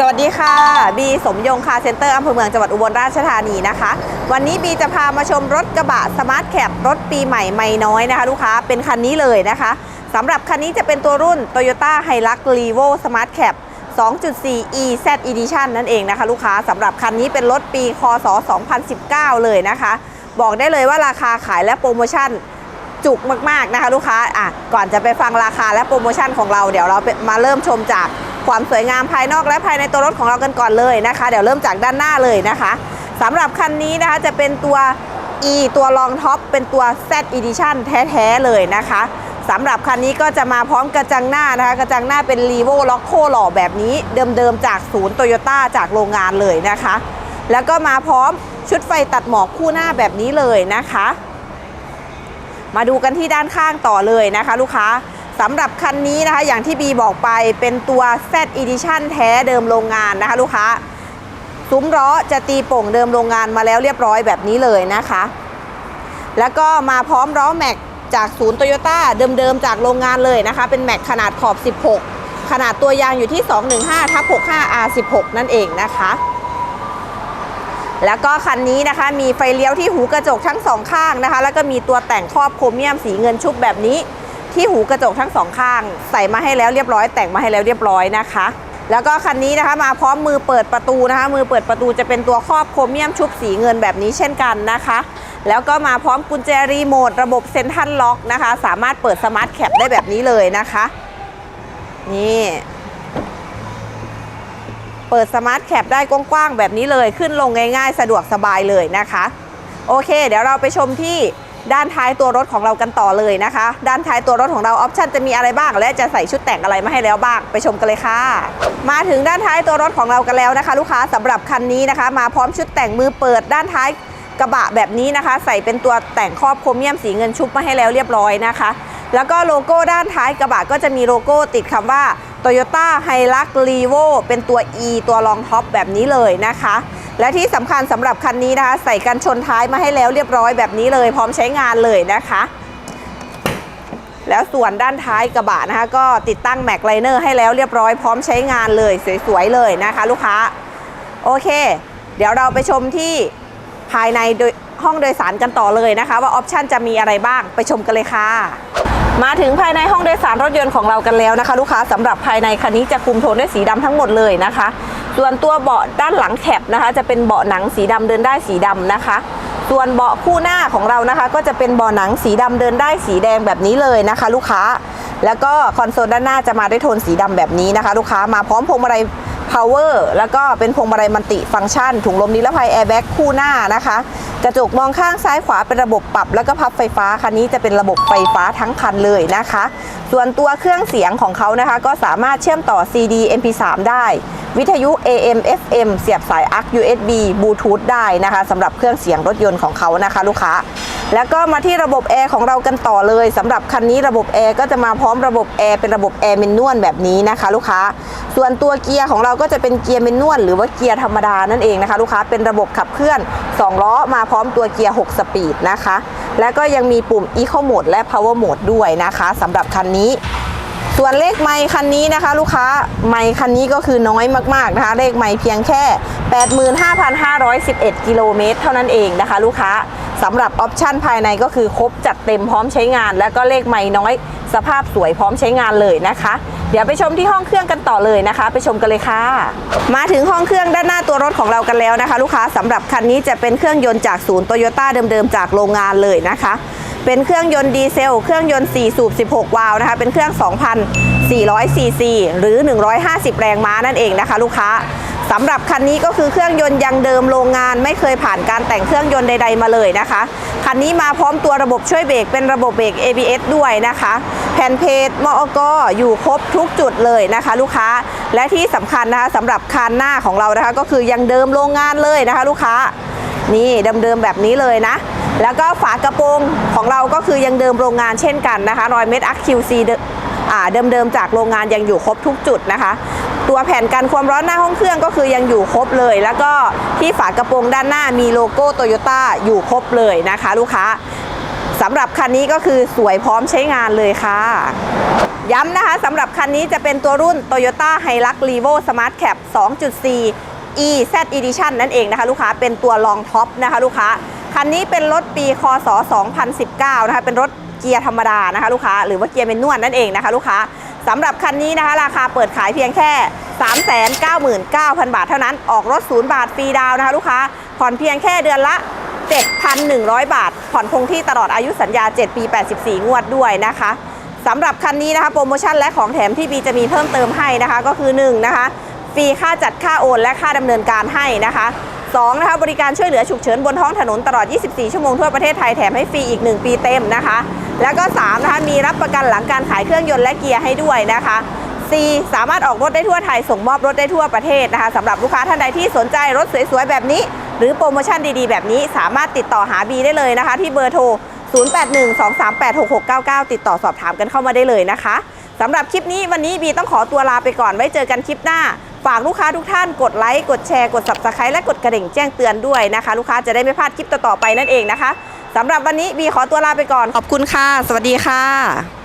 สวัสดีค่ะ บีสมยงคาร์เซ็นเตอร์อำเภอเมืองจังหวัดอุบลราชธานีนะคะ วันนี้บีจะพามาชมรถกระบะสมาร์ทแคปรถปีใหม่ไม่น้อยนะคะ ลูกค้าเป็นคันนี้เลยนะคะสำหรับคันนี้จะเป็นตัวรุ่น Toyota Hilux Revo Smart Cap 2.4 EZ Edition นั่นเองนะคะ ลูกค้าสำหรับคันนี้เป็นรถปีคศ 2019 เลยนะคะ บอกได้เลยว่าราคาขายและโปรโมชั่นจุกมากๆนะคะ ลูกค้าอะก่อนจะไปฟังราคาและโปรโมชั่นของเราเดี๋ยวเรามาเริ่มชมจาก ความสวยงามภายนอกและภายในตัวรถของเรากันก่อนเลยนะคะ เดี๋ยวเริ่มจากด้านหน้าเลยนะคะสำหรับคันนี้นะคะจะเป็นตัว E ตัวรองท็อปเป็นตัว Z Edition แท้ๆเลยนะคะสำหรับคันนี้ก็จะมาพร้อมกระจังหน้านะคะ กระจังหน้าเป็น r e v o l o c o หล่อแบบนี้ เดิมๆจากศูนย์โตโยต้าจากโรงงานเลยนะคะ แล้วก็มาพร้อมชุดไฟตัดหมอกคู่หน้าแบบนี้เลยนะคะ มาดูกันที่ด้านข้างต่อเลยนะคะ ลูกค้า สำหรับคันนี้นะคะอย่างที่บีบอกไปเป็นตัว Z Edition แท้เดิมโรงงานนะคะลูกค้าซุ้มล้อจะตีโป่งเดิมโรงงานมาแล้วเรียบร้อยแบบนี้เลยนะคะ แล้วก็มาพร้อมล้อแม็กจากศูนย์โตโยต้าเดิมๆจากโรงงานเลยนะคะ เป็นแม็กขนาดขอบ 16 ขนาดตัวยางอยู่ที่ 215ทับ65 R16 นั่นเองนะคะ แล้วก็คันนี้นะคะมีไฟเลี้ยวที่หูกระจกทั้งสองข้างนะคะ แล้วก็มีตัวแต่งครอบโครเมียมสีเงินชุบแบบนี้ ที่หูกระจกทั้งสองข้าง ใส่มาให้แล้วเรียบร้อย แต่งมาให้แล้วเรียบร้อยนะคะ แล้วก็คันนี้นะคะมาพร้อมมือเปิดประตูนะคะ มือเปิดประตูจะเป็นตัวครอบโครเมียมชุบสีเงินแบบนี้เช่นกันนะคะ แล้วก็มาพร้อมกุญแจรีโมทระบบเซ็นทรัลล็อกนะคะ สามารถเปิดสมาร์ทแคปได้แบบนี้เลยนะคะ นี่เปิดสมาร์ทแคปได้กว้างๆแบบนี้เลย ขึ้นลงง่ายๆ สะดวกสบายเลยนะคะ โอเค เดี๋ยวเราไปชมที่ ด้านท้ายตัวรถของเรากันต่อเลยนะคะ ด้านท้ายตัวรถของเราออปชันจะมีอะไรบ้าง และจะใส่ชุดแต่งอะไรมาให้แล้วบ้างไปชมกันเลยค่ะ มาถึงด้านท้ายตัวรถของเรากันแล้วนะคะ ลูกค้าสำหรับคันนี้นะคะ มาพร้อมชุดแต่งมือเปิดด้านท้ายกระบะแบบนี้นะคะ ใส่เป็นตัวแต่งครอบโครเมียมสีเงินชุบมาให้แล้วเรียบร้อยนะคะ แล้วก็โลโก้ด้านท้ายกระบะก็จะมีโลโก้ติดคำว่า Toyota Hilux Revo เป็นตัว E ตัวรองท็อปแบบนี้เลยนะคะ และที่สำคัญสำหรับคันนี้นะคะ ใส่กันชนท้ายมาให้แล้วเรียบร้อยแบบนี้เลย พร้อมใช้งานเลยนะคะ แล้วส่วนด้านท้ายกระบะนะคะ ก็ติดตั้งแม็กไลเนอร์ให้แล้วเรียบร้อยพร้อมใช้งานเลยสวยๆเลยนะคะ ลูกค้าโอเค เดี๋ยวเราไปชมที่ภายในโดยห้องโดยสารกันต่อเลยนะคะ ว่าออปชันจะมีอะไรบ้างไปชมกันเลยค่ะ มาถึงภายในห้องโดยสารรถยนต์ของเรากันแล้วนะคะ ลูกค้าสำหรับภายในคันนี้จะคุมโทนด้วยสีดำทั้งหมดเลยนะคะ ส่วนตัวเบาะด้านหลังแคปนะคะ จะเป็นเบาะหนังสีดำเดินได้สีดำนะคะ ส่วนเบาะคู่หน้าของเรานะคะ ก็จะเป็นเบาะหนังสีดำเดินได้สีแดงแบบนี้เลยนะคะ ลูกค้า แล้วก็คอนโซลด้านหน้าจะมาด้วยโทนสีดำแบบนี้นะคะ ลูกค้ามาพร้อมพวงมาลัย power แล้วก็เป็นพวงมาลัยมัลติฟังก์ชัน ถุงลมนิรภัยแอร์แบ็กคู่หน้านะคะ กระจกมองข้างซ้ายขวาเป็นระบบปรับ แล้วก็พับไฟฟ้า คันนี้จะเป็นระบบไฟฟ้าทั้งคันเลยนะคะ ส่วนตัวเครื่องเสียงของเขานะคะ ก็สามารถเชื่อมต่อ CD MP3 ได้วิทยุ AM FM เสียบสาย ARC USB บลูทูธได้นะคะสำหรับเครื่องเสียงรถยนต์ของเขานะคะ ลูกค้า แล้วก็มาที่ระบบแอร์ของเรากันต่อเลยสำหรับคันนี้ระบบแอร์ก็จะมาพร้อมระบบแอร์เป็นระบบแอร์เมนนวลแบบนี้นะคะ ลูกค้า ส่วนตัวเกียร์ของเราก็จะเป็นเกียร์เมนนวลหรือว่าเกียร์ธรรมดานั่นเองนะคะ ลูกค้าเป็นระบบขับเคลื่อน 2 ล้อมาพร้อมตัวเกียร์ 6 สปีดนะคะ แล้วก็ยังมีปุ่ม Eco Mode และ Power Mode ด้วยนะคะสำหรับคันนี้ ส่วนเลขไมค์คันนี้นะคะ ลูกค้าไมค์คันนี้ก็คือน้อยมากๆนะคะ เลขไมค์เพียงแค่ 85,511 กิโลเมตรเท่านั้นเองนะคะ ลูกค้าสำหรับออปชันภายในก็คือครบจัดเต็มพร้อมใช้งาน แล้วก็เลขไมค์น้อย สภาพสวยพร้อมใช้งานเลยนะคะ เดี๋ยวไปชมที่ห้องเครื่องกันต่อเลยนะคะ ไปชมกันเลยค่ะ มาถึงห้องเครื่องด้านหน้าตัวรถของเรากันแล้วนะคะ ลูกค้าสำหรับคันนี้จะเป็นเครื่องยนต์จากศูนย์โตโยต้าเดิมๆจากโรงงานเลยนะคะ เป็นเครื่องยนต์ดีเซล เครื่องยนต์ 4 สูบ 16 วาล์วนะคะ เป็นเครื่อง 2,400 ซีซี หรือ 150 แรงม้านั่นเองนะคะ ลูกค้าสำหรับคันนี้ก็คือเครื่องยนต์ยังเดิมโรงงานไม่เคยผ่านการแต่งเครื่องยนต์ใด ๆ มาเลยนะคะ คันนี้มาพร้อมตัวระบบช่วยเบรกเป็นระบบเบรก ABS ด้วยนะคะ แผ่นเพจมอกอยู่ครบทุกจุดเลยนะคะ ลูกค้าและที่สำคัญนะคะสำหรับคันหน้าของเรานะคะ ก็คือยังเดิมโรงงานเลยนะคะ ลูกค้านี่เดิมๆแบบนี้เลยนะ แล้วก็ฝากระโปรงของเราก็คือยังเดิมโรงงานเช่นกันนะคะรอยเม็ด RQC เดิมอ่าเดิมๆจากโรงงานยังอยู่ครบทุกจุดนะคะ ตัวแผ่นกันความร้อนหน้าห้องเครื่องก็คือยังอยู่ครบเลย แล้วก็ที่ฝากระโปรงด้านหน้ามีโลโก้โตโยต้าอยู่ครบเลยนะคะ ลูกค้าสำหรับคันนี้ก็คือสวยพร้อมใช้งานเลยค่ะ ย้ำนะคะสำหรับคันนี้จะเป็นตัวรุ่น Toyota Hilux Revo Smart Cap 2.4 e z Edition นั่นเองนะคะ ลูกค้าเป็นตัวรองท็อปนะคะ ลูกค้า คันนี้เป็นรถปีคศ 2019 นะคะ เป็นรถเกียร์ธรรมดานะคะลูกค้า หรือว่าเกียร์เมนนวลนั่นเองนะคะลูกค้าสำหรับคันนี้นะคะ ราคาเปิดขายเพียงแค่ 399,000 บาทเท่านั้น ออกรถ 0 บาทฟรีดาวน์นะคะลูกค้า ผ่อนเพียงแค่เดือนละ 7,100 บาท ผ่อนคงที่ตลอดอายุสัญญา 7 ปี 84 งวดด้วยนะคะสำหรับคันนี้นะคะโปรโมชั่นและของแถมที่บีจะมีเพิ่มเติมให้นะคะ ก็คือ1นะคะฟรีค่าจัดค่าโอนและค่าดำเนินการให้นะคะ 2นะคะบริการช่วยเหลือฉุกเฉินบนท้องถนนตลอด 24 ชั่วโมงทั่วประเทศไทยแถมให้ฟรีอีก 1 ปีเต็มนะคะ แล้วก็3นะคะมีรับประกันหลังการขายเครื่องยนต์และเกียร์ให้ด้วยนะคะ C สามารถออกรถได้ทั่วไทยส่งมอบรถได้ทั่วประเทศนะคะสำหรับลูกค้าท่านใดที่สนใจรถสวยๆ แบบนี้ หรือโปรโมชั่นดีๆ แบบนี้สามารถติดต่อหาบีได้เลยนะคะ ที่เบอร์โทร 0812386699 ติดต่อสอบถามกันเข้ามาได้เลยนะคะสำหรับคลิปนี้วันนี้บีต้องขอตัวลาไปก่อนไว้เจอกันคลิปหน้า ฝากลูกค้าทุกท่านกดไลค์ กดแชร์ กด subscribe และกดกระดิ่งแจ้งเตือนด้วยนะคะ ลูกค้าจะได้ไม่พลาดคลิปต่อๆไปนั่นเองนะคะสำหรับวันนี้บีขอตัวลาไปก่อนขอบคุณค่ะ สวัสดีค่ะ